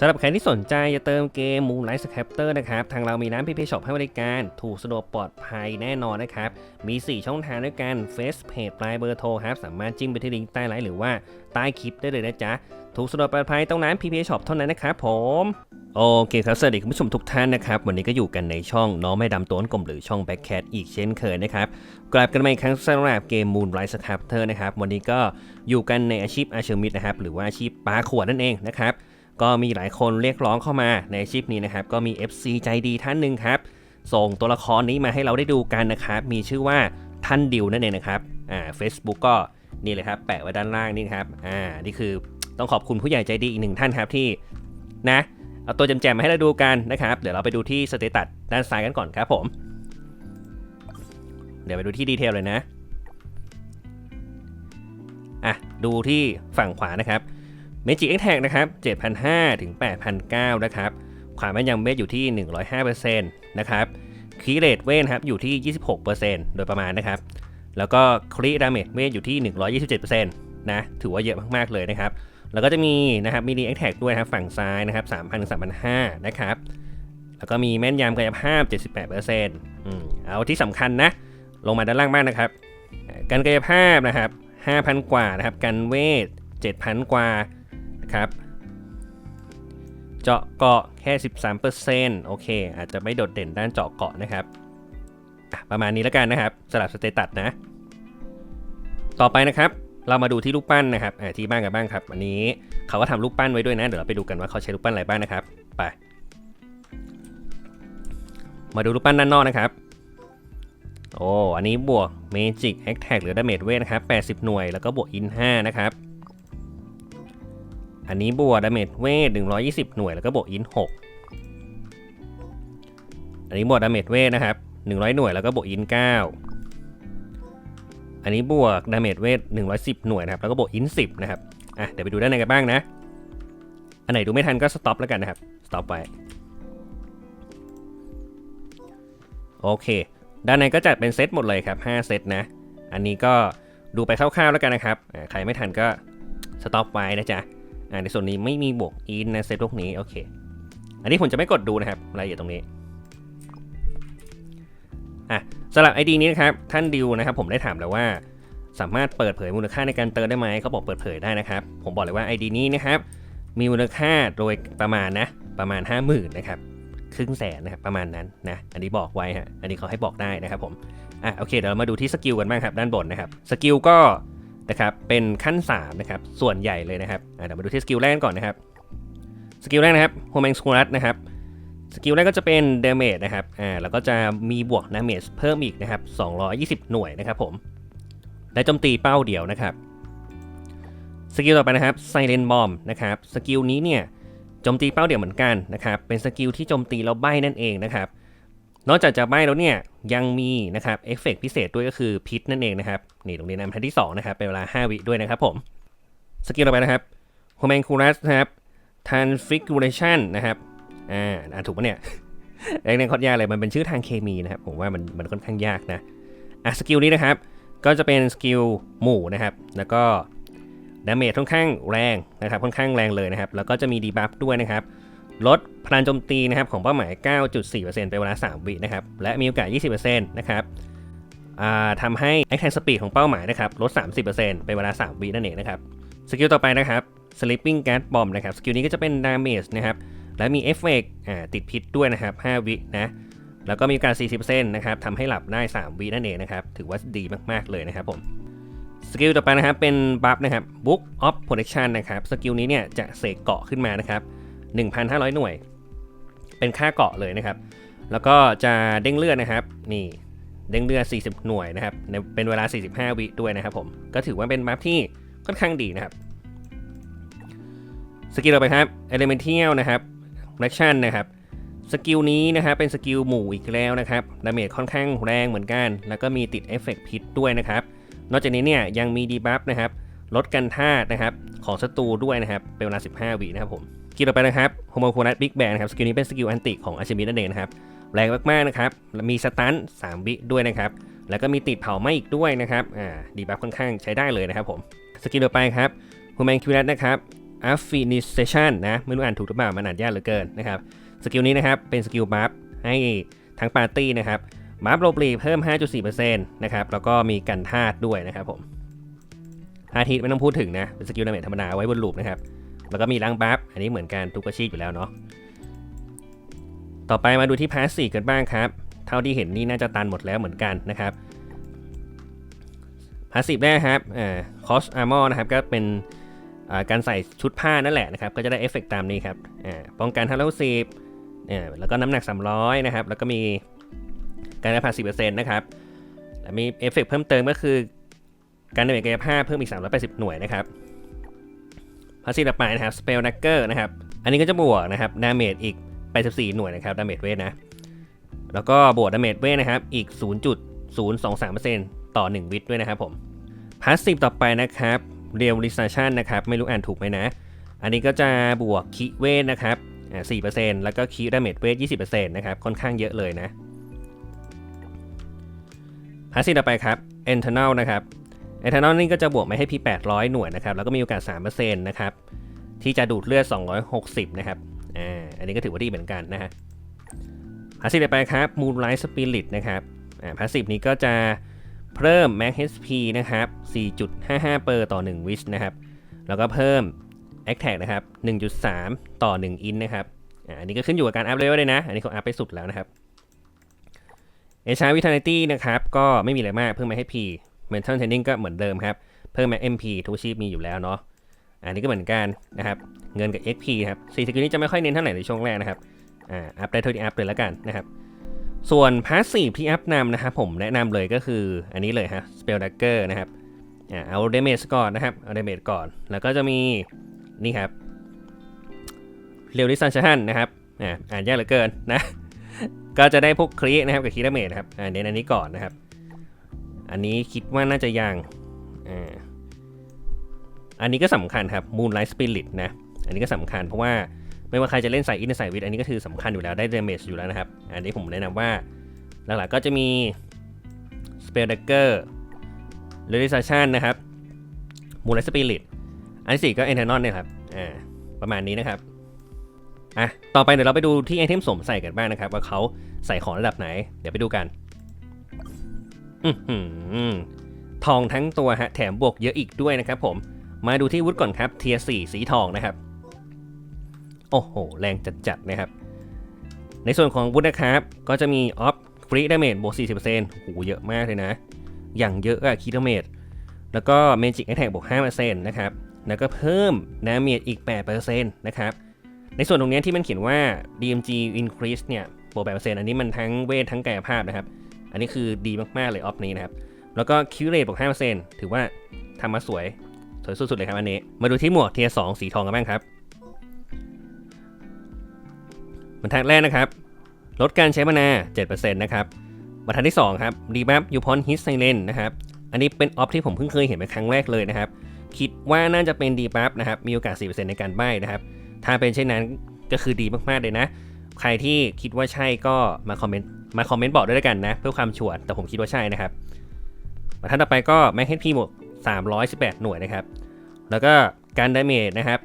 สำหรับใครที่สนใจจะเติมเกม Moonlight Scatter นะครับ ทางเรามีร้าน PP Shop ให้บริการ ถูกสะดวกปลอดภัยแน่นอนนะครับ มี 4 ช่องทางด้วยกัน Face Page ปลายเบอร์โทรครับ สามารถจิ้มไปที่ลิงก์ใต้ไลฟ์หรือว่าใต้คลิปได้เลยนะจ๊ะ ถูกสะดวกปลอดภัยต้องร้าน PP Shop เท่านั้นนะครับผม โอเคครับสวัสดีคุณผู้ชมทุกท่านนะครับ วันนี้ก็อยู่กันในช่องน้องไม่ดำตัวกลมหรือช่อง Backcat อีกเช่นเคยนะครับกลับกันมาอีกครั้งสำหรับเกม Moonlight Scatter นะครับวันนี้ก็อยู่กันในอาชีพอาเชอร์มิดนะครับหรือว่าอาชีพปลาขวดนั่นเองนะครับ ก็มีหลายคนเรียกร้องเข้ามาในชีพนี้นะครับ ก็มี FC ใจดีท่านหนึ่งครับ ส่งตัวละครนี้มาให้เราได้ดูกันนะครับ มีชื่อว่าท่านดิวนั่นเองนะครับ อ่า Facebook ก็นี่เลยครับ แปะไว้ด้านล่างนี่ครับ อ่า นี่คือต้องขอบคุณผู้ใหญ่ใจดีอีกหนึ่งท่านครับที่นะ เอาตัวแจมๆมาให้เราดูกันนะครับ เดี๋ยวเราไปดูที่สเตตัสด้านซ้ายกันก่อนครับผม เดี๋ยวไปดูที่ดีเทลเลยนะ อะ ดูที่ฝั่งขวานะครับ เมจิ X Tag นะครับ7,500 ถึง 8,900 นะครับ ความแม่นยำเวทอยู่ที่ 105%นะครับคีเรตเวทครับอยู่ที่ 26%โดยประมาณนะครับ แล้วก็ครีดาเมจเวทอยู่ที่ 127%นะถือว่าเยอะมากๆเลยนะครับ แล้วก็จะมีนะครับมินิ X Tag ด้วยครับฝั่งซ้ายนะครับ3,000ถึง3,500นะครับแล้วก็มีแม่นยำกายภาพ 78%อืมเอาที่สำคัญนะ ลงมาด้านล่างบ้างนะครับ การกายภาพนะครับ 5,000 กว่านะครับ กันเวท 7,000 กว่า นะครับเจาะเกาะแค่ 13%โอเคอาจจะไม่โดดเด่นด้านเจาะเกาะนะครับประมาณนี้แล้วกันนะครับสลับสเตตัสนะ ต่อไปนะครับ เรามาดูที่รูปปั้นนะครับที่บ้านกันบ้างครับอันนี้เขาก็ทำรูปปั้นไว้ด้วยนะเดี๋ยวเราไปดูกันว่าเขาใช้รูปปั้นอะไรบ้างนะครับไปมาดูรูปปั้นด้านนอกนะครับ โอ้ อันนี้บวก Magic Attack หรือ Damage Weight นะครับ 80 หน่วย แล้วก็บวก In 5นะครับ อันนี้บวกดาเมจเวท120 หน่วยแล้วก็บวกอิน6อันนี้บวกดาเมจเวทนะครับ 100 หน่วยแล้วก็บวกอิน9อันนี้บวกดาเมจเวท110 หน่วยนะครับแล้วก็บวกอิน10นะครับอะเดี๋ยวไปดูด้านในกันบ้างนะ อันไหนดูไม่ทันก็สต็อปแล้วกันนะครับสต็อปไว้โอเค ด้านในก็จัดเป็นเซตหมดเลยครับ 5 เซตนะ อันนี้ก็ดูไปคร่าวๆแล้วกันนะครับ ใครไม่ทันก็สต็อปไว้นะจ๊ะ อ่าในส่วนนี้ไม่มีบวกอินในเซตพวกนี้โอเค อันนี้ผมจะไม่กดดูนะครับรายละเอียดตรงนี้อะสำหรับ ID นี้นะครับท่านดิวนะครับ ผมได้ถามแล้วว่าสามารถเปิดเผยมูลค่าในการเติมได้ไหมเขาบอกเปิดเผยได้นะครับ ผมบอกเลยว่า ID นี้นะครับมีมูลค่าโดยประมาณนะประมาณ 50,000นะครับครึ่งแสนนะครับประมาณนั้นนะอันนี้บอกไว้ฮะอันนี้เขาให้บอกได้นะครับผมอะโอเคเดี๋ยวเรามาดูที่สกิลกันบ้างครับด้านบนนะครับสกิลก็ นะครับเป็นขั้น3นะครับส่วนใหญ่เลยนะครับเดี๋ยวมาดูที่สกิลแรกก่อนนะครับสกิลแรกนะครับโฮแมงสคูลัสนะครับสกิลแรกก็จะเป็นเดเมจนะครับอ่าแล้วก็จะมีบวกดาเมจเพิ่มอีกนะครับ220 หน่วยนะครับผมและโจมตีเป้าเดียวนะครับสกิลต่อไปนะครับไซเรนบอมนะครับสกิลนี้เนี่ยโจมตีเป้าเดียวเหมือนกันนะครับเป็นสกิลที่โจมตีแล้วใบ้นั่นเองนะครับ นอกจากจะใบ้แล้วเนี่ยยังมีนะครับเอฟเฟกพิเศษด้วยก็คือพิษนั่นเองนะครับนี่ตรงนี้นะทันที่2นะครับเป็นเวลา 5 วิด้วยนะครับผมสกิลต่อไปนะครับโฮแมนคูลัสนะครับทันฟิก u เ a ชันนะครับอ่าอ่านถูกปะเนี่ยเรื่องนี้ค่อนยากเลยมันเป็นชื่อทางเคมีนะครับผมว่ามันมันค่อนข้างยากนะอะสกิลนี้นะครับก็จะเป็นสกิลหมู่นะครับแล้วก็ดาเมจค่อนข้างแรงนะครับค่อนข้างแรงเลยนะครับแล้วก็จะมีดีบัฟด้วยนะครับ ลดพลังโจมตีนะครับของเป้าหมาย 9.4%เป็นเวลา 3 วินะครับ และมีโอกาส 20%นะครับทำให้ Attack Speed ของเป้าหมายนะครับลด 30%เป็นเวลา 3 วินั่นเองนะครับ สกิลต่อไปนะครับ Sleeping Gas Bomb นะครับ สกิลนี้ก็จะเป็น Damage นะครับ และมีเอฟเฟกต์ติดพิษด้วยนะครับ 5 วินะ แล้วก็มีโอกาส 40%นะครับทำให้หลับได้ 3 วินั่นเองนะครับ ถือว่าดีมาก ๆ เลยนะครับผมสกิลต่อไปนะครับเป็นบัฟนะครับ Book of Protection นะครับ สกิลนี้เนี่ยจะเสกเกาะขึ้นมานะครับ 1,500 หน่วย เป็นค่าเกาะเลยนะครับ แล้วก็จะเด้งเลือดนะครับ นี่เด้งเลือด 40 หน่วยนะครับ เป็นเวลา 45 วิด้วยนะครับผม ก็ถือว่าเป็นบัฟที่ค่อนข้างดีนะครับ สกิลต่อไปครับ Elemental นะครับ r a c t i o n นะครับ สกิลนี้นะครับเป็นสกิลหมู่อีกแล้วนะครับ ดาเมจค่อนข้างแรงเหมือนกัน แล้วก็มีติดเอฟเฟกต์พิษด้วยนะครับ นอกจากนี้เนี่ยยังมีดีบัฟนะครับ ลดกันธาตุนะครับ ของศัตรูด้วยนะครับ เป็นเวลา 15 วินะครับผม กิลต่อไปนะครับโฮโมโคนัสบิ๊กแบนนะครับสกิลนี้เป็นสกิลอันติของอาชิมินั่นเองนะครับแรงมากๆนะครับมีสตัน3วิด้วยนะครับแล้วก็มีติดเผาไหม้อีกด้วยนะครับอ่าดีบัฟค่อนข้างใช้ได้เลยนะครับผมสกิลต่อไปครับฮูแมนคิวนัสนะครับ Affinization นะไม่รู้อ่านถูกหรือเปล่ามันอ่านยากเหลือเกินนะครับสกิลนี้นะครับเป็นสกิลบัฟให้ทั้งปาร์ตี้นะครับบัฟโรบลีเพิ่ม 5.4%นะครับแล้วก็มีกันธาตุด้วยนะครับผมอาทิตย์ไม่ต้องพูดถึงนะเป็นสกิลดาเมจธรรมดาไว้บนลูปนะครับ แล้วก็มีล้างบัฟอันนี้เหมือนกันทุกอาชีพอยู่แล้วเนาะต่อไปมาดูที่พาสซีฟกันบ้างครับ เท่าที่เห็นนี่น่าจะตันหมดแล้วเหมือนกันนะครับพาสซีฟแรกครับอ่าคอสอาร์มอนะครับก็เป็นอ่าการใส่ชุดผ้านั่นแหละนะครับ ก็จะได้เอฟเฟกต์ตามนี้ครับอ่าป้องกันทั้งร้อยสิบเนี่ยแล้วก็น้ำหนัก 300 นะครับ แล้วก็มีการได้ผ่าน10%นต์นะครับ และมีเอฟเฟกต์เพิ่มเติมก็คือการดาเมจกายภาพเพิ่มอีก 380 หน่วยนะครับ พาสซีฟต่อไปนะครับสเปลนักเกอร์นะครับ อันนี้ก็จะบวกนะครับดาเมจอีก84หน่วยนะครับดาเมจเวทนะ แล้วก็บวกดาเมจเวทนะครับอีก 0.023%ต่อ 1 วิตด้วยนะครับผมพาสซีฟต่อไปนะครับเรียลลิซชันนะครับ ไม่รู้อ่านถูกไหมนะ อันนี้ก็จะบวกคีเวทนะครับอ่า4%แล้วก็คีดาเมจเวท20%นะครับ ค่อนข้างเยอะเลยนะพาสซีฟต่อไปครับเอนเทอร์นลนะครับ เอนเทอลนี่ก็จะบวกมาให้พี่ 800 หน่วยนะครับ แล้วก็มีโอกาส 3%นะครับ ที่จะดูดเลือด 260 นะครับ อ่า อันนี้ก็ถือว่าดีเหมือนกันนะฮะพาสซีฟไปครับ Moonlight Spirit นะครับ อ่าพาสซีฟนี้ก็จะเพิ่ม Max HP นะครับ 4.55 เปอร์ต่อ 1 วิชนะครับ แล้วก็เพิ่ม Attack นะครับ 1.3 ต่อ 1 อินนะครับ อ่า อันนี้ก็ขึ้นอยู่กับการอัพเลเวลเลยนะ อันนี้เขาอัพไปสุดแล้วนะครับเอชาวิทานิตี้นะครับ ก็ไม่มีอะไรมากเพิ่มมาให้ P Mental Training ก็เหมือนเดิมครับ เพิ่มมา MP ทุกชีพมีอยู่แล้วเนาะอันนี้ก็เหมือนกันนะครับเงินกับ XP นะครับสี่สกิลนี้จะไม่ค่อยเน้นเท่าไหร่ในช่วงแรกนะครับอ่าอัพได้เท่าที่อัพเลยแล้วกันนะครับส่วนพาสซีฟที่อัพนำนะครับผมแนะนำเลยก็คืออันนี้เลยฮะ Spell Dagger นะครับอ่าเอา Damage ก่อนนะครับเอา Damage ก่อน แล้วก็จะมีนี่ครับเรียวลิซันชันนะครับอ่าอ่านยากเหลือเกินนะ ก็จะได้พวกครีนะครับกับคีดาเมจนะครับอ่าเน้นอันนี้ก่อนนะครับ อันนี้คิดว่าน่าจะยังอ่าอันนี้ก็สำคัญครับ Moonlight Spirit นะ อันนี้ก็สำคัญเพราะว่าไม่ว่าใครจะเล่นสายอินหรือสายวิทอันนี้ก็คือสำคัญอยู่แล้วได้ damage อยู่แล้วนะครับ อันนี้ผมแนะนำว่าหลักๆก็จะมี Spell Dagger Realization นะครับ Moonlight Spirit อันที่สี่ก็ Eternal เนี่ยครับอ่าประมาณนี้นะครับอะต่อไปเดี๋ยวเราไปดูที่ไอเทมสวมใส่กันบ้างนะครับ ว่าเขาใส่ของระดับไหน เดี๋ยวไปดูกัน ทองทั้งตัวฮะแถมบวกเยอะอีกด้วยนะครับผม มาดูที่วุฒิก่อนครับเทียร์4สีทองนะครับ โอ้โห แรงจัดๆนะครับ ในส่วนของวุฒินะครับ ก็จะมีออฟฟรีดาเมจบวก 40%โอ้โหเยอะมากเลยนะ อย่างเยอะอะคีดาเมจแล้วก็เมจิกแอทแทกบวก 5%นะครับ แล้วก็เพิ่มดาเมจอีก 8%นะครับ ในส่วนตรงนี้ที่มันเขียนว่า DMG increase เนี่ยบวก 8%อันนี้มันทั้งเวททั้งกายภาพนะครับ อันนี้คือดีมากๆเลยออฟนี้นะครับ แล้วก็คิวเรทบวก5%ถือว่าทำมาสวยสวยสุดๆเลยครับอันนี้ มาดูที่หมวกเทียสองสีทองกันบ้างครับบรรทัดแรกนะครับ ลดการใช้มานา7%นะครับบรรทัดที่2ครับรีบัฟยูพอนฮิสไซเลนนะครับอันนี้เป็นออฟที่ผมเพิ่งเคยเห็นเป็นครั้งแรกเลยนะครับ คิดว่าน่าจะเป็นดีบัฟนะครับมีโอกาส 4%ในการใบ้นะครับ ถ้าเป็นเช่นนั้นก็คือดีมากๆเลยนะ ใครที่คิดว่าใช่ก็มาคอมเมนต์ มาคอมเมนต์บอกด้วยแล้วกันนะ เพื่อความชัวร์แต่ผมคิดว่าใช่นะครับบรรทัดต่อไปก็แม็กเฮดพีบวก318 หน่วยนะครับ แล้วก็การดาเมจนะครับ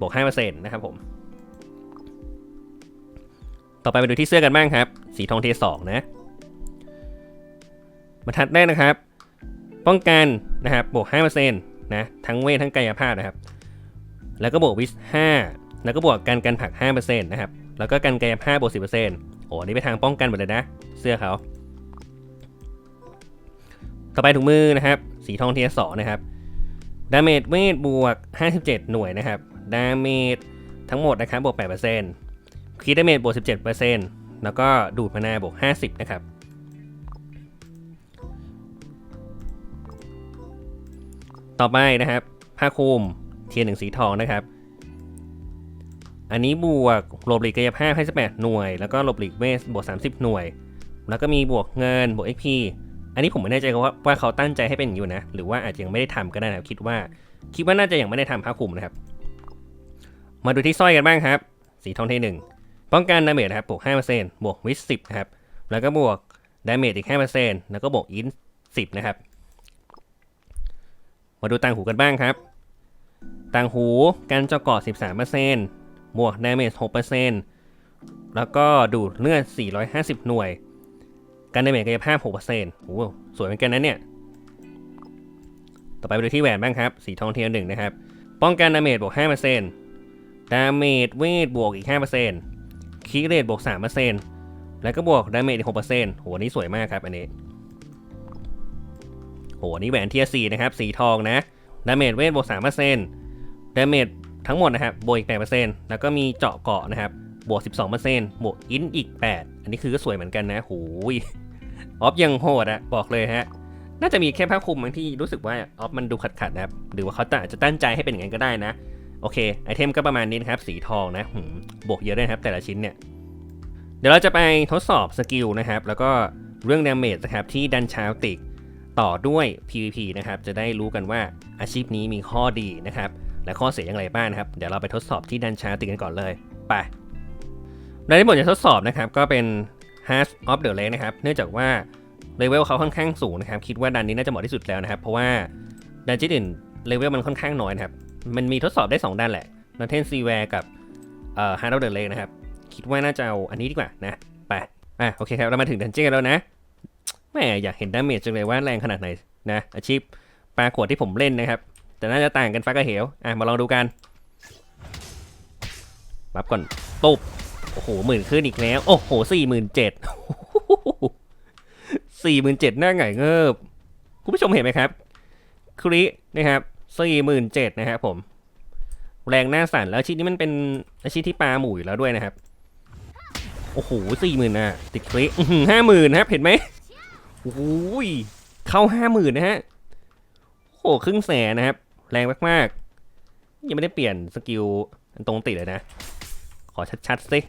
บวก5%นะครับผม ต่อไปไปดูที่เสื้อกันบ้างครับ สีทองเทสองนะบรรทัดแรกนะครับ ป้องกันนะครับบวก5%นะทั้งเวททั้งกายภาพนะครับ แล้วก็บวกวิส5แล้วก็บวกกันกันผัก5%นะครับ แล้วก็กันกายภาพบวก10% โอ้อันนี้ไปทางป้องกันหมดเลยนะ เสื้อเขา ต่อไปถุงมือนะครับ สีทองเทียสอนะครับ ดาเมจเวทบวก 57 หน่วยนะครับ ดาเมจทั้งหมดนะครับบวก 8%คีดดาเมจบวก 17%แล้วก็ดูดมานาบวก 50 นะครับ ต่อไปนะครับผ้าคลุมเทียนหนึ่งสีทองนะครับ อันนี้บวกหลบหลีกกายภาพให้18หน่วย แล้วก็หลบหลีกเวทบวก 30 หน่วย แล้วก็มีบวกเงินบวก XP อันนี้ผมไม่แน่ใจว่าว่าเขาตั้งใจให้เป็นอยู่นะ หรือว่าอาจจะยังไม่ได้ทำก็ได้นะครับคิดว่า คิดว่าน่าจะยังไม่ได้ทำผ้าคลุมนะครับ มาดูที่สร้อยกันบ้างครับ สีทองทหนึ่งป้องกันดาเมจนะครับบวก5%บวกวิส10นะครับ แล้วก็บวกดาเมจอีก 5%แล้วก็บวกอิน10นะครับ มาดูต่างหูกันบ้างครับ ต่างหูการเจาะเกาะ13% มวกดาเมจ6%แล้วก็ดูดเลือด 450 หน่วย การดาเมจกายภาพ 6%โอ้โหสวยเหมือนกันนะเนี่ย ต่อไปไปดูที่แหวนบ้างครับ สีทองเทียนหนึ่งนะครับ ป้องกันดาเมจบวก 5%ดาเมจเวทบวกอีก 5%คีเรตบวก 3%แล้วก็บวกดาเมจอีก 6%โหอันนี้สวยมากครับอันนี้ โหอันนี้แหวนเทียร์4นะครับ สีทองนะ ดาเมจเวทบวก 3%ดาเมจ ทั้งหมดนะครับบวกอีก 8%แล้วก็มีเจาะเกาะนะครับบวก 12%บวกอินอีก 8 อันนี้คือก็สวยเหมือนกันนะหูยออฟยังโหดอะบอกเลยฮะน่าจะมีแค่ผ้าคลุมบางที่รู้สึกว่าออฟมันดูขัดๆนะครับหรือว่าเขาอาจจะตั้งใจให้เป็นอย่างนั้นก็ได้นะ โอเค ไอเทมก็ประมาณนี้นะครับ สีทองนะหืมบวกเยอะด้วยนะครับแต่ละชิ้นเนี่ย เดี๋ยวเราจะไปทดสอบสกิลนะครับ แล้วก็เรื่องดาเมจนะครับที่ดันชาวติกต่อด้วย PVP นะครับ จะได้รู้กันว่าอาชีพนี้มีข้อดีนะครับ และข้อเสียอย่างไรบ้างนะครับ เดี๋ยวเราไปทดสอบที่ดันชาติกกันก่อนเลย ไปในที่บทจะทดสอบนะครับ ก็เป็น Heart of the Lake นะครับ เนื่องจากว่าเลเวลเขาค่อนข้างสูงนะครับ คิดว่าดันนี้น่าจะเหมาะที่สุดแล้วนะครับ เพราะว่าดันจิตอื่นเลเวลมันค่อนข้างน้อยนะครับ มันมีทดสอบได้ 2ด้านแหละนันเทนซีแวร์กับเอ่อ Heart of the Lake นะครับ คิดว่าน่าจะเอาอันนี้ดีกว่านะ ไป อะ โอเคครับ เรามาถึงดันเจี้กันแล้วนะแม่อยากเห็นดาเมจจังเลยว่าแรงขนาดไหนนะ อาชีพปลาขวดที่ผมเล่นนะครับ แต่น่าจะต่างกันฟ้ากับเหวอะมาลองดูกันรับก่อนตุบโอ้โหหมื่นขึ้นอีกแล้ว โอ้โหสี่หมื่นเจ็ดสี่หมื่นเจ็ดหน้าไงเงิบคุณผู้ชมเห็นไหมครับครินะครับสี่หมื่นเจ็ดนะครับผม แรงหน้าสั่นแล้วอาชีพนี้มันเป็นอาชีพที่ปลาหมู่แล้วด้วยนะครับ โอ้โหสี่หมื่นอะติดคลิห้าหมื่นครับเห็นไหมโอ้ยเข้าห้าหมื่นนะฮะโอ้โหครึ่งแสนนะครับ แรงมากๆ ยังไม่ได้เปลี่ยนสกิลตรงติดเลยนะ ขอชัดๆสิ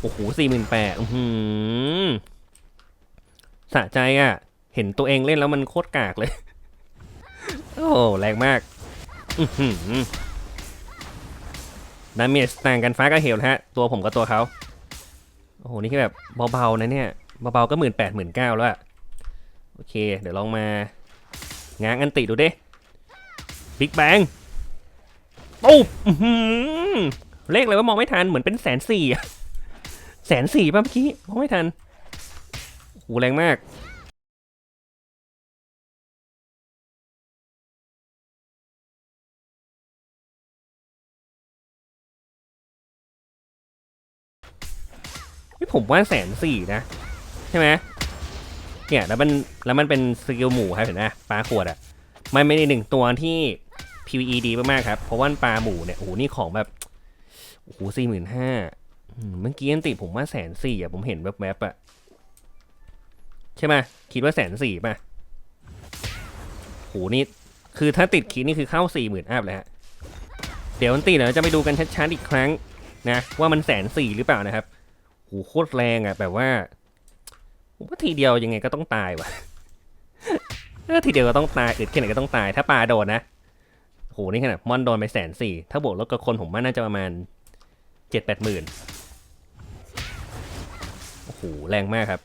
โอ้โหสี่หมื่นแปดสะใจอะ เห็นตัวเองเล่นแล้วมันโคตรกากเลย โอ้โหแรงมากดาเมจต่างกันฟ้ากับเหวนะฮะ ตัวผมกับตัวเขา โอ้โห นี่แคือแบบเบาๆนะเนี่ย เบาๆก็หมื่นแปดหมื่นเก้าแล้วอะโอเค เดี๋ยวลองมาง้างอันติดูดิ บิ๊กแบงปุ๊บเลขอะไรว่ามองไม่ทันเหมือนเป็นแสนสี่แสนสี่ป่ะเมื่อกี้มองไม่ทันโหแรงมากผมว่าแสนสี่นะ ใช่ไหมเนี่ยแล้วมันแล้วมันเป็นสกิลหมูครับเห็นไหมปลาขวดอะ่ะมันไม่ได้หนึ่งตัวที่ PVE ดีมากๆครับ เพราะว่าปลาหมูเนี่ย โอ้โห นี่ของแบบ โอ้โหสี่หมื่นห้าเมื่อกี้อันติผมว่าแสนสี่อะ ผมเห็นแวบๆอะ ใช่ไหมคิดว่าแสนสี่ป่ะโหนี่ คือถ้าติดคิดนี่คือเข้าสี่หมื่นอัพแล้วฮะ เดี๋ยวอันติเดี๋ยวจะไปดูกันชัดๆอีกครั้งนะ ว่ามันแสนสี่หรือเปล่านะครับโหโคตรแรงอะ แบบว่าผมว่าทีเดียวยังไงก็ต้องตายว่ะทีเดียวก็ต้องตายอึดแค่ไหนก็ต้องตาย ถ้าปลาโดนนะ โหนี่ขนาดมอนโดนไปแสนสี่ถ้าบวกลบกับคนผมว่าน่าจะประมาณเจ็ดแปดหมื่นโอ้โหแรงมากครับ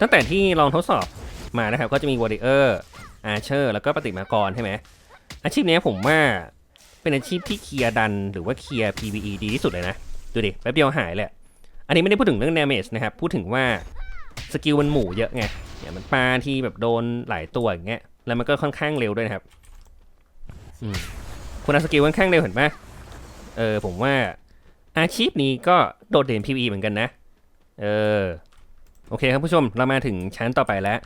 ตั้งแต่ที่ลองทดสอบมานะครับ ก็จะมีวอริเออร์อาเชอร์แล้วก็ปฏิมากรใช่ไหมอาชีพนี้ผมว่าเป็นอาชีพที่เคลียร์ดันหรือว่าเคลียร์ PVE ดีที่สุดเลยนะ ดูดิแป๊บเดียวหายเลยอันนี้ไม่ได้พูดถึงเรื่อง damage นะครับ พูดถึงว่าสกิลมันหมู่เยอะไงเนี่ยมันปลาที่แบบโดนหลายตัวอย่างเงี้ยแล้วมันก็ค่อนข้างเร็วด้วยนะครับ อืม คุณสกิลค่อนข้างเร็วเห็นไหมเออผมว่าอาชีพนี้ก็โดดเด่น PVE เหมือนกันนะ เออ โอเคครับผู้ชมเรามาถึงชั้นต่อไปแล้ว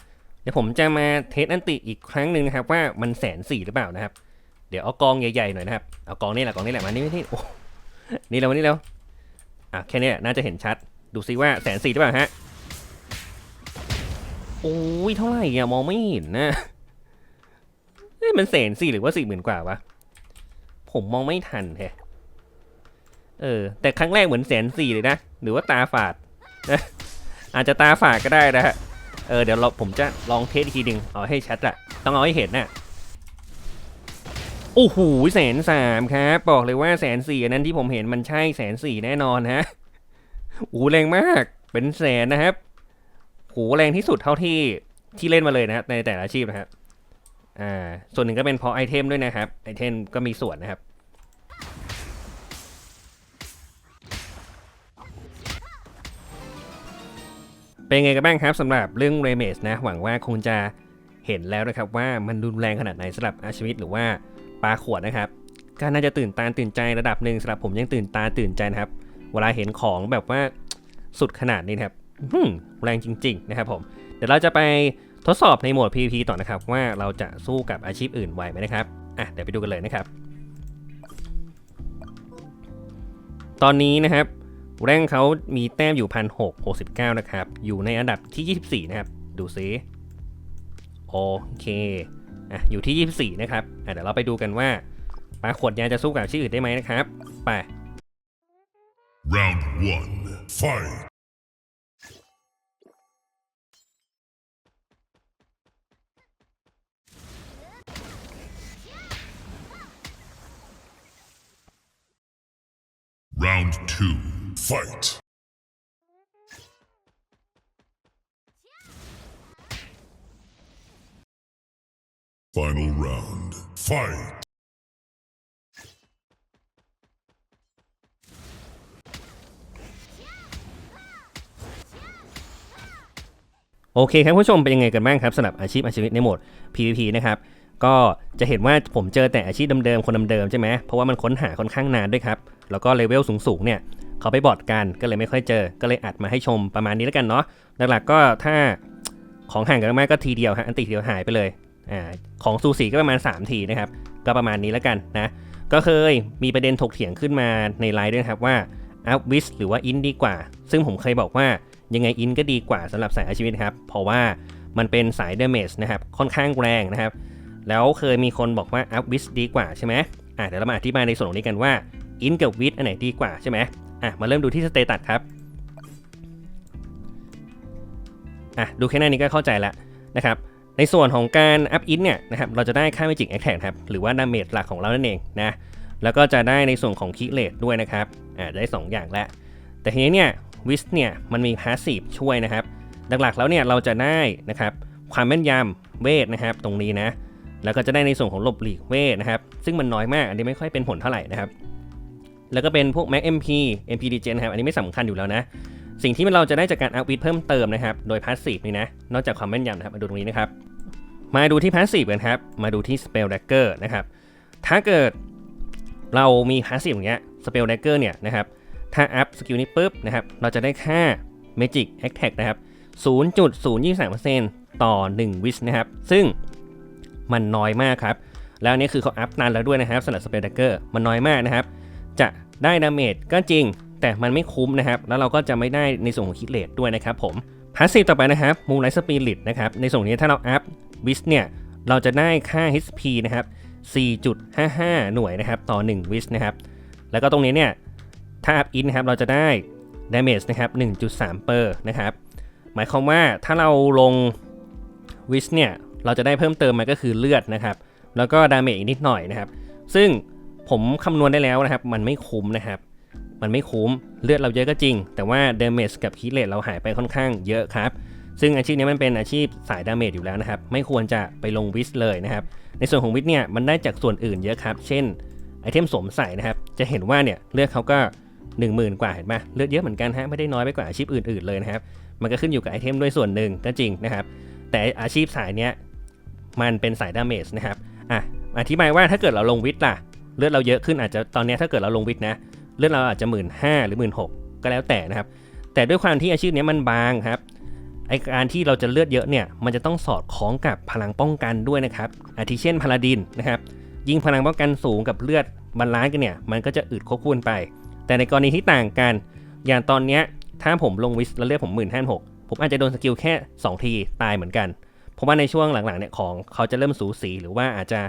เดี๋ยวผมจะมาเทสอันติอีกครั้งหนึ่งนะครับ ว่ามันแสนสี่หรือเปล่านะครับ เดี๋ยวเอากองใหญ่ๆหน่อยนะครับ เอากองนี่แหละกองนี่แหละมานี่นี่โอ้นี่แล้วนี่แล้วอะแค่นี้น่าจะเห็นชัด ดูซิว่าแสนสี่หรือเปล่าฮะโอ้ยเท่าไหร่อะมองไม่เห็นนะเอ้ยมันแสนสี่หรือว่าสี่หมื่นกว่าวะ ผมมองไม่ทันแฮะเออ แต่ครั้งแรกเหมือนแสนสี่เลยนะ หรือว่าตาฝาดนะอาจจะตาฝาดก็ได้นะฮะ เออ เดี๋ยวเราผมจะลองเทสอีกทีหนึ่งเอาให้ชัดอะต้องเอาให้เห็นน่ะโอ้โหแสนสามครับ บอกเลยว่าแสนสี่อันนั้นที่ผมเห็นมันใช่แสนสี่แน่นอนฮะโอ้โหแรงมากเป็นแสนนะครับโหแรงที่สุดเท่าที่ที่เล่นมาเลยนะในแต่ละอาชีพนะครับ อ่าส่วนหนึ่งก็เป็นเพราะไอเทมด้วยนะครับไอเทมก็มีส่วนนะครับเป็นไงกันบ้างครับสำหรับเรื่องเรเมสนะหวังว่าคงจะเห็นแล้วนะครับว่ามันรุนแรงขนาดไหนสำหรับอาชีวิตหรือว่าปลาขวดนะครับก็น่าจะตื่นตาตื่นใจระดับหนึ่งสำหรับผมยังตื่นตาตื่นใจนะครับ เวลาเห็นของแบบว่าสุดขนาดนี้นครับแรงจริง ๆ นะครับผม เดี๋ยวเราจะไป ทดสอบในโหมด PVP ต่อนะครับ ว่าเราจะสู้กับอาชีพอื่นไหวไหมนะครับอะเดี๋ยวไปดูกันเลยนะครับ ตอนนี้นะครับแรงเขามีแต้มอยู่พันหกหกสิบเก้านะครับ อยู่ในอันดับที่24นะครับ ดูซิโอเคอะอยู่ที่24นะครับอะเดี๋ยวเราไปดูกันว่าปลาขวดยาจะสู้กับชีพอื่นได้ไหมนะครับ ไป Round one, fight. Round two, fight. Final round, fight. โอเคครับผู้ชมเป็นยังไงกันบ้างครับสำหรับอาชีพอาชีวิตในโหมด PVP นะครับ ก็จะเห็นว่าผมเจอแต่อาชีพเดิมๆ คนเดิมๆ ใช่ไหมเพราะว่ามันค้นหาค่อนข้างนานด้วยครับ แล้วก็เลเวลสูงๆเนี่ยเขาไปบอดกันก็เลยไม่ค่อยเจอ ก็เลยอัดมาให้ชมประมาณนี้แล้วกันเนาะหลักๆก็ถ้าของห่างกันมากก็ทีเดียวฮะอันติเดียวหายไปเลยอ่าของสูสีก็ประมาณ 3 ทีนะครับ ก็ประมาณนี้แล้วกันนะ ก็เคยมีประเด็นถกเถียงขึ้นมาในไลน์ด้วยครับว่าอัพวิสหรือว่าอินดีกว่า ซึ่งผมเคยบอกว่ายังไงอินก็ดีกว่าสำหรับสายอาชีวิตครับ เพราะว่ามันเป็นสายเดเมจนะครับ ค่อนข้างแรงนะครับ แล้วเคยมีคนบอกว่าอัพวิสดีกว่าใช่ไหมอะเดี๋ยวเรามาอธิบายในส่วนนี้กันว่า อินกับวิสอันไหนดีกว่าใช่ไหมอะมาเริ่มดูที่สเตตัสครับอะดูแค่นี้ก็เข้าใจแล้วนะครับในส่วนของการอัพอินเนี่ยนะครับเราจะได้ค่า Magic Attack ครับหรือว่าดาเมจหลักของเรานั่นเองนะแล้วก็จะได้ในส่วนของคิเลตด้วยนะครับอ่าได้ 2 อย่างแล้วแต่ทีนี้เนี่ยวิสเนี่ยมันมีพาสซีฟช่วยนะครับหลักๆแล้วเนี่ยเราจะได้นะครับความแม่นยำเวทนะครับตรงนี้นะแล้วก็จะได้ในส่วนของหลบหลีกเวทนะครับซึ่งมันน้อยมากอันนี้ไม่ค่อยเป็นผลเท่าไหร่นะครับ แล้วก็เป็นพวก Mac MP MP d g e n นะครับ อันนี้ไม่สำคัญอยู่แล้วนะ สิ่งที่เราจะได้จากการอัพวิดเพิ่มเติมนะครับ โดยพาสซีฟนี่นะ นอกจากความแม่นยำนะครับ มาดูตรงนี้นะครับ มาดูที่พาสซีฟกันครับ มาดูที่ Spell Dagger นะครับ ถ้าเกิดเรามีพาสซีฟอย่างเงี้ย Spell Dagger เนี่ยนะครับ ถ้าอัพสกิลนี้ปุ๊บนะครับ เราจะได้ค่า Magic Attack นะครับ 0.023%ต่อ 1 วิสนะครับ ซึ่งมันน้อยมากครับ แล้วนนี้คือเขาอัพนานแล้วด้วยนะครับสำหรับ Spell Dagger มันน้อยมากนะครับ ได้ดาเมจก็จริง แต่มันไม่คุ้มนะครับ แล้วเราก็จะไม่ได้ในส่วนของคิดเลทด้วยนะครับผมพาสซีฟต่อไปนะครับมูไลท์สปิริตนะครับในส่วนนี้ถ้าเราอัพวิสเนี่ยเราจะได้ค่า HP นะครับ 4.55 หน่วยนะครับต่อ 1 วิสนะครับ แล้วก็ตรงนี้เนี่ยถ้าอัพอินนะครับเราจะได้ damage นะครับ 1.3 เปอร์นะครับ หมายความว่าถ้าเราลงวิสเนี่ยเราจะได้เพิ่มเติมมาก็คือเลือดนะครับ แล้วก็ดาเมจอีกนิดหน่อยนะครับ ซึ่ง ผมคำนวณได้แล้วนะครับ มันไม่คุ้มนะครับ มันไม่คุ้มเลือดเราเยอะก็จริง แต่ว่าดเมจกับคีเลตเราหายไปค่อนข้างเยอะครับ ซึ่งอาชีพนี้มันเป็นอาชีพสายดาเมจอยู่แล้วนะครับ ไม่ควรจะไปลงวิสเลยนะครับ ในส่วนของวิสเนี่ยมันได้จากส่วนอื่นเยอะครับ เช่นไอเทมสวมใส่นะครับ จะเห็นว่าเนี่ยเลือดเขาก็ 10,000 กว่าเห็นไหมเลือดเยอะเหมือนกันฮะไม่ได้น้อยไปกว่าอาชีพอื่นๆเลยนะครับ มันก็ขึ้นอยู่กับไอเทมด้วยส่วนหนึ่งก็จริงนะครับ แต่อาชีพสายเนี้ยมันเป็นสายดาเมจนะครับอะอธิบายว่าถ้าเกิดเราลงวิทย์ล่ะ เลือดเราเยอะขึ้นอาจจะตอนนี้ถ้าเกิดเราลงวิทย์นะ เลือดเราอาจจะหมื่นห้าหรือหมื่นหกก็แล้วแต่นะครับ แต่ด้วยความที่อาชีพนี้มันบางครับไอการที่เราจะเลือดเยอะเนี่ยมันจะต้องสอดคล้องกับพลังป้องกันด้วยนะครับอาทิเช่นพาลาดินนะครับยิงพลังป้องกันสูงกับเลือดบาลานซ์กันเนี่ยมันก็จะอึดควบคู่ไป แต่ในกรณีที่ต่างกัน อย่างตอนเนี้ยถ้าผมลงวิสแล้วเลือดผมหมื่นห้าหกผมอาจจะโดนสกิลแค่ 2 ทีตายเหมือนกัน เพราะว่าในช่วงหลังๆเนี่ยของเขาจะเริ่มสูสีหรือว่าอาจจะ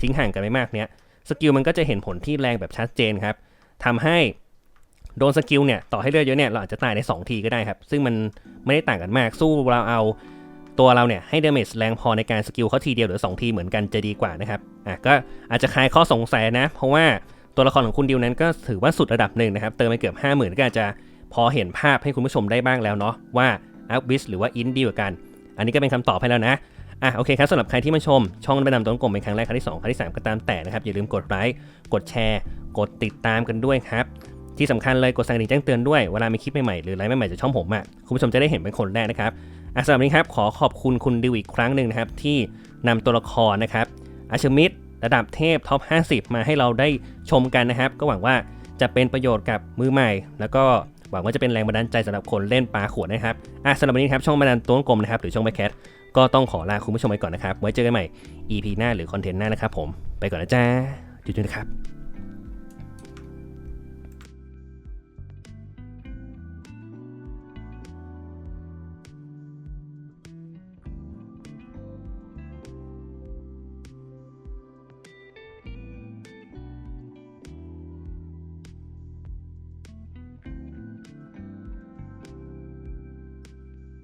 ทิ้งห่างกันไม่มากเนี้ย สกิลมันก็จะเห็นผลที่แรงแบบชัดเจนครับทำให้โดนสกิลเนี่ยต่อให้เลือดเยอะเนี่ยเราอาจจะตายใน 2 ทีก็ได้ครับ ซึ่งมันไม่ได้ต่างกันมากสู้เราเอาตัวเราเนี่ยให้เดเมจแรงพอในการสกิลเขาทีเดียวหรือ 2 ทีเหมือนกันจะดีกว่านะครับอะก็อาจจะคลายข้อสงสัยนะ เพราะว่าตัวละครของคุณดิวนั้นก็ถือว่าสุดระดับหนึ่งนะครับ เติมไปเกือบ 5 0,000 ก็อาจจะพอเห็นภาพให้คุณผู้ชมได้บ้างแล้วเนาะว่าอัพวิสหรือว่าอินดีกว่ากัน อันนี้ก็เป็นคำตอบให้แล้วนะ อะโอเคครับสำหรับใครที่มาชม ช่องไปนำต้นกลมเป็นครั้งแรกครั้งที่2ครั้งที่ 3 ก็ตามแต่นะครับ อย่าลืมกดไลค์กดแชร์ กดติดตามกันด้วยครับ ที่สำคัญเลยกดสั่นกระดิ่งแจ้งเตือนด้วย เวลามีคลิปใหม่ๆหรือไลฟ์ใหม่ๆจากช่องผมอะคุณผู้ชมจะได้เห็นเป็นคนแรกนะครับอะสำหรับวันนี้ครับขอขอบคุณคุณดิวอีกครั้งหนึ่งนะครับที่นำตัวละครนะครับอาชมิดระดับเทพท็อป 50 มาให้เราได้ชมกันนะครับ ก็หวังว่าจะเป็นประโยชน์กับมือใหม่ แล้วก็หวังว่าจะเป็นแรงบันดาลใจสำหรับคนเล่นปลาขวดนะครับอะสำหรับวันนี้ครับช่องบันดาลตัวกลมนะครับหรือช่องแบคแคท ก็ต้องขอลาคุณผู้ชมไปก่อนนะครับ ไว้เจอกันใหม่ EP หน้าหรือคอนเทนต์หน้านะครับผม ไปก่อนนะจ้าจุดๆนะครับ